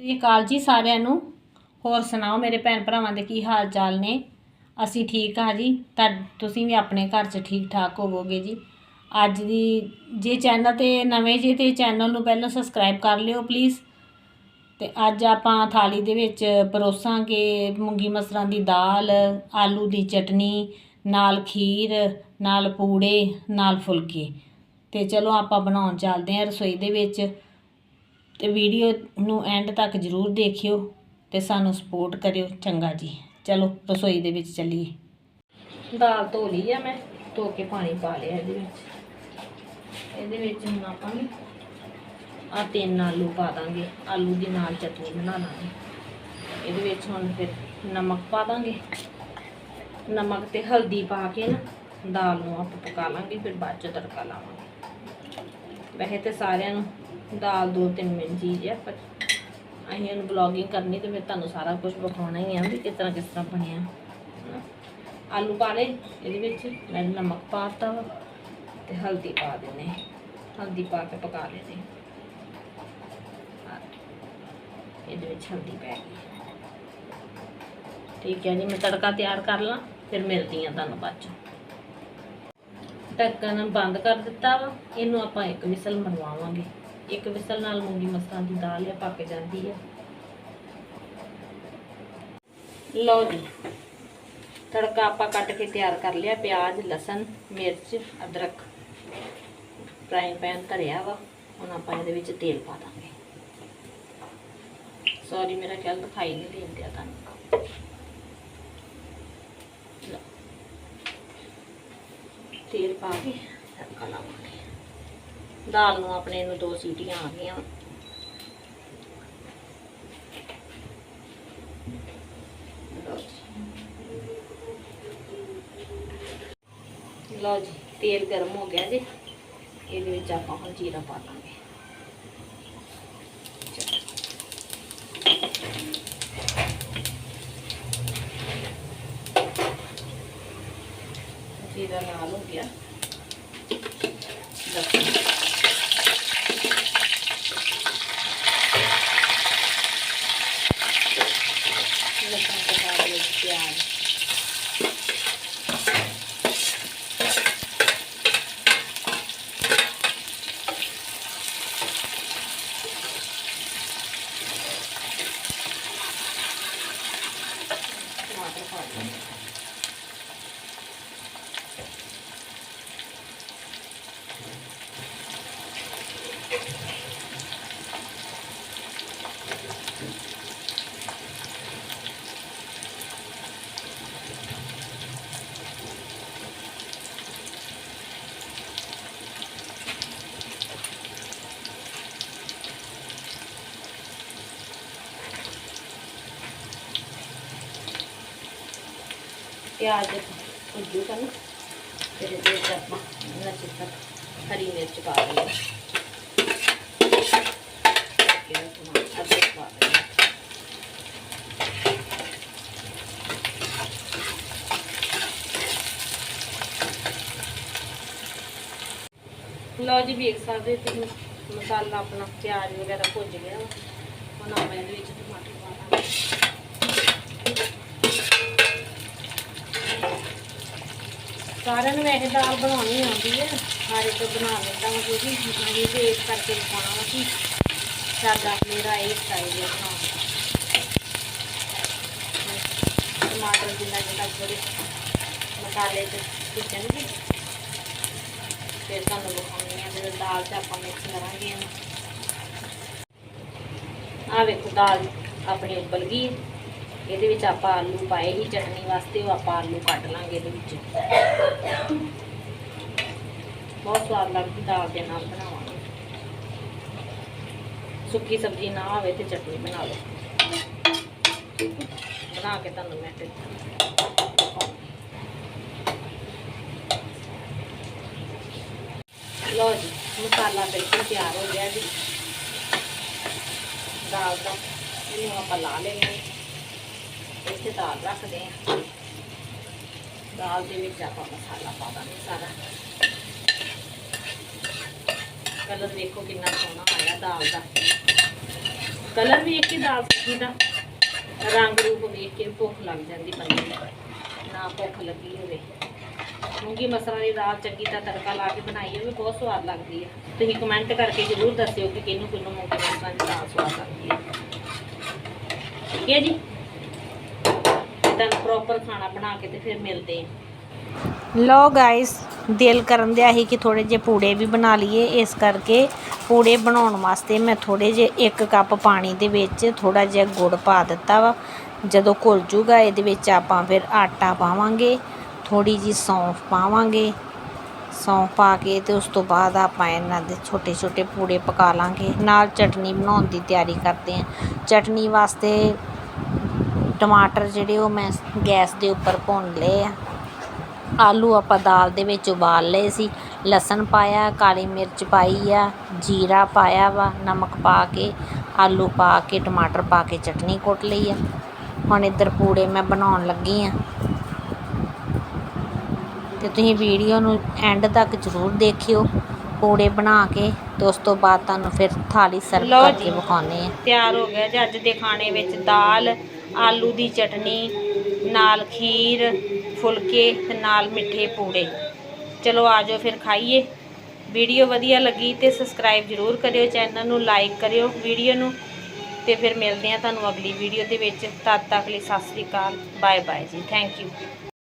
ਸ੍ਰੀ ਅਕਾਲ ਜੀ ਸਾਰਿਆਂ ਨੂੰ। ਹੋਰ ਸੁਣਾਓ ਮੇਰੇ ਭੈਣ ਭਰਾਵਾਂ ਦੇ ਕੀ ਹਾਲ ਚਾਲ ਨੇ? ਅਸੀਂ ਠੀਕ ਹਾਂ ਜੀ। ਤਾਂ ਤੁਸੀਂ ਵੀ ਆਪਣੇ ਘਰ 'ਚ ਠੀਕ ਠਾਕ ਹੋਵੋਗੇ ਜੀ। ਅੱਜ ਦੀ ਜੇ ਚੈਨਲ ਤੇ, ਨਵੇਂ ਜੇ ਤੇ ਚੈਨਲ ਨੂੰ ਪਹਿਲਾਂ ਸਬਸਕ੍ਰਾਈਬ ਕਰ ਲਿਓ ਪਲੀਜ਼। ਤੇ ਅੱਜ ਆਪਾਂ ਥਾਲੀ ਦੇ ਵਿੱਚ ਪਰੋਸਾਂਗੇ ਮੂੰਗੀ ਮਸਰਾਂ ਦੀ ਦਾਲ, ਆਲੂ ਦੀ ਚਟਨੀ, ਨਾਲ ਖੀਰ, ਨਾਲ ਪੂੜੇ, ਨਾਲ ਫੁਲਕੇ। ਤੇ ਚਲੋ ਆਪਾਂ ਬਣਾਉਣ ਚੱਲਦੇ ਹਾਂ ਰਸੋਈ ਦੇ ਵਿੱਚ। ਤੇ ਵੀਡੀਓ ਨੂੰ ਐਂਡ ਤੱਕ ਜਰੂਰ ਦੇਖਿਓ ਤੇ ਸਾਨੂੰ ਸਪੋਰਟ ਕਰਿਓ, ਚੰਗਾ ਜੀ। ਚਲੋ, ਰਸੋਈ ਦੇ ਵਿੱਚ ਚੱਲੀਏ। ਦਾਲ ਧੋ ਲਈ ਆ ਮੈਂ, ਧੋ ਕੇ ਪਾਣੀ ਪਾ ਲਿਆ ਇਹਦੇ ਵਿੱਚ। ਇਹਦੇ ਵਿੱਚ ਹੁਣ ਆਪਾਂ ਨੇ ਆ ਤਿੰਨ ਆਲੂ ਪਾ ਦਾਂਗੇ। ਆਲੂ ਦੀ ਨਾਲ ਚਟਨੀ ਬਣਾ ਲਾਂਗੇ ਇਹਦੇ ਵਿੱਚ ਹੁਣ ਫਿਰ ਨਮਕ ਪਾ ਦਾਂਗੇ। ਨਮਕ ਤੇ ਹਲਦੀ ਪਾ ਕੇ ਨਾ ਦਾਲ ਨੂੰ ਆਪਾਂ ਪਕਾ ਲਾਂਗੇ, ਫਿਰ ਬਾਅਦ ਚ ਤੜਕਾ ਲਾਵਾਂਗੇ। ਵੈਸੇ ਤੇ ਸਾਰਿਆਂ ਨੂੰ ਦਾਲ, ਦੋ, ਤਿੰਨ ਮਿੰਟ ਚੀਜ਼ ਹੈ ਪਰ ਅਸੀਂ ਉਹਨੂੰ ਬਲੌਗਿੰਗ ਕਰਨੀ ਤੇ ਫਿਰ ਤੁਹਾਨੂੰ ਸਾਰਾ ਕੁਝ ਵਿਖਾਉਣਾ ਹੀ ਆ ਵੀ ਕਿਸ ਤਰ੍ਹਾਂ ਕਿਸ ਤਰ੍ਹਾਂ ਬਣਿਆ। ਹਨਾ। ਆਲੂ ਪਾ ਲਏ ਇਹਦੇ ਵਿੱਚ, ਮੈਂ ਨਮਕ ਪਾਤਾ ਵਾ ਤੇ ਹਲਦੀ ਪਾ ਦਿੰਨੇ ਹਲਦੀ ਪਾ ਕੇ ਪਕਾ ਲੈਣੇ ਇਹਦੇ ਵਿੱਚ ਹਲਦੀ ਪੈ ਗਈ। ਠੀਕ ਹੈ ਜੀ, ਮੈਂ ਤੜਕਾ ਤਿਆਰ ਕਰ ਲਾਂ, ਫਿਰ ਮਿਲਦੀ ਆ ਤੁਹਾਨੂੰ ਬਾਅਦ ਚ। ਢੱਕਣ ਬੰਦ ਕਰ ਦਿੱਤਾ ਵਾ, ਇਹਨੂੰ ਆਪਾਂ ਇੱਕ ਵਿਸਲ ਮਰਵਾਵਾਂਗੇ ਇੱਕ ਵਿਸਲ ਨਾਲ ਮੂੰਗੀ ਮਸਰਾਂ ਦੀ ਦਾਲ ਆ ਪੱਕ ਜਾਂਦੀ ਹੈ ਲਓ ਜੀ, ਤੜਕਾ ਆਪਾਂ ਕੱਟ ਕੇ ਤਿਆਰ ਕਰ ਲਿਆ, ਪਿਆਜ਼, ਲਸਣ, ਮਿਰਚ, ਅਦਰਕ। ਫਰਾਈਂਗ ਪੈਨ ਧਰਿਆ ਵਾ, ਹੁਣ ਆਪਾਂ ਇਹਦੇ ਵਿੱਚ ਤੇਲ ਪਾ ਦਾਂਗੇ। ਸੌਰੀ ਮੇਰਾ ਖਿਆਲ ਦਿਖਾਈ ਨਹੀਂ ਦਿੰਦਿਆ ਤੁਹਾਨੂੰ। ਲਓ। ਤੇਲ ਪਾ ਕੇ ਤੜਕਾ ਲਾਵਾਂਗੇ। ਦਾਲ ਨੂੰ ਆਪਣੇ ਨੂੰ ਦੋ ਸੀਟੀਆਂ ਆ ਗਈਆਂ। ਲਓ ਜੀ। ਲਓ ਜੀ ਤੇਲ ਗਰਮ ਹੋ ਗਿਆ ਜੀ। ਇਹਦੇ ਵਿੱਚ ਆਪਾਂ ਹੁਣ ਜੀਰਾ ਪਾ ਦਾਂਗੇ ਜੀਰਾ ਨਾਲ ਹੋ ਗਿਆ। ਲਸਣ ਲਸਣ ਤੋਂ ਬਾਅਦ ਵਿੱਚ ਪਿਆਜ਼ ਟਮਾਟਰ ਪਾ ਦਿੰਦੇ ਪਿਆਜ਼ ਭੁੱਜੂ ਕਰਨ ਫਿਰ ਇਹਦੇ ਵਿੱਚ ਆਪਾਂ ਇਹਨਾਂ ਚਿੱਟਾ ਹਰੀ ਮਿਰਚ ਪਾ ਦਿੰਦੇ ਕਿਹੜਾ ਟਮਾਟਰ ਅਦਰਕ ਪਾ ਦਿੰਦੇ ਲਓ ਜੀ ਵੇਖ ਸਕਦੇ ਤੁਸੀਂ ਮਸਾਲਾ ਆਪਣਾ ਪਿਆਜ਼ ਵਗੈਰਾ ਭੁੱਜ ਗਿਆ ਵਾ। ਹੁਣ ਆਪਾਂ ਇਹਦੇ ਵਿੱਚ ਟਮਾਟਰ ਪਾ ਦਾਂਗੇ ਸਾਰਿਆਂ ਨੂੰ ਵੈਸੇ ਦਾਲ ਬਣਾਉਣੀ ਆਉਂਦੀ ਹੈ ਹਰ ਇੱਕ ਬਣਾ ਲੈਂਦਾ ਵਾ ਕਿਉਂਕਿ ਅਸੀਂ ਤੇ ਕਰਕੇ ਖਾਣਾ ਵਾ ਕਿ ਸਾਡਾ ਮੇਰਾ ਇਹ ਸਟਾਈਲ ਹੈ ਬਣਾਉਣ ਟਮਾਟਰ ਜਿੰਨਾ ਜਿੰਨਾ ਥੋੜੇ ਮਸਾਲੇ ਤੇ ਭੁੱਜਣਗੇ, ਫਿਰ ਤੁਹਾਨੂੰ ਦਿਖਾਉਂਦੇ ਆ ਫਿਰ ਦਾਲ 'ਚ ਆਪਾਂ ਮਿਕਸ ਕਰਾਂਗੇ। ਇਹਨੂੰ ਆ ਵੇਖੋ ਦਾਲ ਆਪਣੀ ਉਬਲ ਗਈ ਹੈ। ਇਹਦੇ ਵਿੱਚ ਆਪਾਂ ਆਲੂ ਪਾਏ ਹੀ ਚਟਨੀ ਵਾਸਤੇ ਉਹ ਆਪਾਂ ਆਲੂ ਕੱਢ ਲਾਂਗੇ ਇਹਦੇ ਵਿੱਚ। ਬਹੁਤ ਸਵਾਦ ਲੱਗਦੀ ਦਾਲ ਦੇ ਨਾਲ ਬਣਾਵਾਂਗੇ। ਸੁੱਕੀ ਸਬਜ਼ੀ ਨਾ ਹੋਵੇ ਤੇ ਚਟਨੀ ਬਣਾ ਲਓ। ਬਣਾ ਕੇ ਤੁਹਾਨੂੰ ਮੈਂ ਫਿਰ ਲਓ ਜੀ, ਮਸਾਲਾ ਬਿਲਕੁਲ ਤਿਆਰ ਹੋ ਗਿਆ ਜੀ। ਦਾਲ ਦਾ, ਇਹਨੂੰ ਆਪਾਂ ਲਾ ਲੈਂਦੇ ਇੱਥੇ ਦਾਲ ਰੱਖਦੇ ਹਾਂ। ਦਾਲ ਦੇ ਵਿੱਚ ਆਪਾਂ ਮਸਾਲਾ ਪਾ ਦਾਂਗੇ ਸਾਰਾ। ਕਲਰ ਦੇਖੋ ਕਿੰਨਾ ਸੋਹਣਾ ਆਇਆ ਦਾਲ ਦਾ। ਕਲਰ ਵੇਖ ਕੇ ਦਾਲ ਸਬਜ਼ੀ ਦਾ। ਰੰਗ ਰੂਪ ਵੇਖ ਕੇ ਭੁੱਖ ਲੱਗ ਜਾਂਦੀ ਬੰਦੇ ਨੂੰ। ਨਾ ਭੁੱਖ ਲੱਗੀ ਹੋਵੇ। ਮੂੰਗੀ ਮਸਰਾਂ ਦੀ ਦਾਲ ਚੰਗੀ ਤਾਂ ਤੜਕਾ ਲਾ ਕੇ ਬਣਾਈ ਹੈ ਵੀ ਬਹੁਤ ਸਵਾਦ ਲੱਗਦੀ ਹੈ ਤੁਸੀਂ ਕਮੈਂਟ ਕਰਕੇ ਜ਼ਰੂਰ ਦੱਸਿਓ ਕਿ ਕਿਹਨੂੰ ਕਿਹਨੂੰ ਮੂੰਗੀ ਮਸਰਾਂ ਦੀ ਦਾਲ ਸਵਾਦ ਲੱਗਦੀ ਹੈ ਠੀਕ ਹੈ ਜੀ? ਤੁਹਾਨੂੰ ਪ੍ਰੋਪਰ ਖਾਣਾ ਬਣਾ ਕੇ ਤੇ ਫਿਰ ਮਿਲਦੇ ਹਾਂ ਲੋ ਗਾਇਸ ਦਿਲ ਕਰਨ ਦਿਆ ਸੀ ਕਿ ਥੋੜੇ ਜਿਹੇ ਪੂੜੇ ਵੀ ਬਣਾ ਲਈਏ। ਇਸ ਕਰਕੇ ਪੂੜੇ ਬਣਾਉਣ ਵਾਸਤੇ ਮੈਂ ਥੋੜੇ ਜਿਹੇ ਇੱਕ ਕੱਪ ਪਾਣੀ ਦੇ ਵਿੱਚ ਥੋੜਾ ਜਿਹਾ ਗੁੜ ਪਾ ਦਿੱਤਾ ਵਾ। ਜਦੋਂ ਘੁਲ ਜੂਗਾ, ਇਹਦੇ ਵਿੱਚ ਆਪਾਂ ਫਿਰ ਆਟਾ ਪਾਵਾਂਗੇ ਥੋੜੀ ਜੀ ਸੌਂਫ ਪਾਵਾਂਗੇ। ਸੌਂਫ ਪਾ ਕੇ ਤੇ ਉਸ ਤੋਂ ਬਾਅਦ ਆਪਾਂ ਇਹਨਾਂ ਦੇ ਛੋਟੇ ਛੋਟੇ ਪੂੜੇ ਪਕਾ ਲਾਂਗੇ। ਨਾਲ ਚਟਨੀ ਬਣਾਉਣ ਦੀ ਤਿਆਰੀ ਕਰਦੇ ਹਾਂ ਚਟਨੀ ਵਾਸਤੇ ਟਮਾਟਰ ਜਿਹੜੇ ਉਹ ਮੈਂ ਗੈਸ ਦੇ ਉੱਪਰ ਭੁੰਨ ਲਏ ਆ। ਆਲੂ ਆਪਾਂ ਦਾਲ ਦੇ ਵਿੱਚ ਉਬਾਲ ਲਏ ਸੀ। ਲਸਣ ਪਾਇਆ ਕਾਲੀ ਮਿਰਚ ਪਾਈ ਆ ਜੀਰਾ ਪਾਇਆ ਵਾ ਨਮਕ ਪਾ ਕੇ ਆਲੂ ਪਾ ਕੇ ਟਮਾਟਰ ਪਾ ਕੇ ਚਟਨੀ ਕੁੱਟ ਲਈ ਆ। ਹੁਣ ਇੱਧਰ ਪੂੜੇ ਮੈਂ ਬਣਾਉਣ ਲੱਗੀ ਆ। ਤੇ ਤੁਸੀਂ ਵੀਡੀਓ ਨੂੰ ਐਂਡ ਤੱਕ ਜ਼ਰੂਰ ਦੇਖਿਓ ਪੂੜੇ ਬਣਾ ਕੇ ਤੇ ਉਸ ਤੋਂ ਬਾਅਦ ਤੁਹਾਨੂੰ ਫਿਰ ਥਾਲੀ ਸਰਵ ਕਰਕੇ ਵਿਖਾਉਣੇ ਆ। ਤਿਆਰ ਹੋ ਗਿਆ ਜੀ ਅੱਜ ਦੇ ਖਾਣੇ ਵਿੱਚ ਦਾਲ ਆਲੂ ਦੀ ਚਟਨੀ, ਨਾਲ ਖੀਰ, ਫੁਲਕੇ ਤੇ ਨਾਲ ਮਿੱਠੇ ਪੂੜੇ। ਚਲੋ ਆਜੋ ਫਿਰ ਖਾਈਏ। ਵੀਡੀਓ ਵਧੀਆ ਲੱਗੀ ਤੇ ਸਬਸਕ੍ਰਾਈਬ ਜ਼ਰੂਰ ਕਰਿਓ ਚੈਨਲ ਨੂੰ ਲਾਈਕ ਕਰਿਓ ਵੀਡੀਓ ਨੂੰ। ਤੇ ਫਿਰ ਮਿਲਦੇ ਆ ਤੁਹਾਨੂੰ ਅਗਲੀ ਵੀਡੀਓ ਦੇ ਵਿੱਚ। ਤਦ ਤੱਕ ਲਈ ਸਤਿ ਸ੍ਰੀ ਅਕਾਲ ਬਾਏ ਬਾਏ ਜੀ ਥੈਂਕ ਯੂ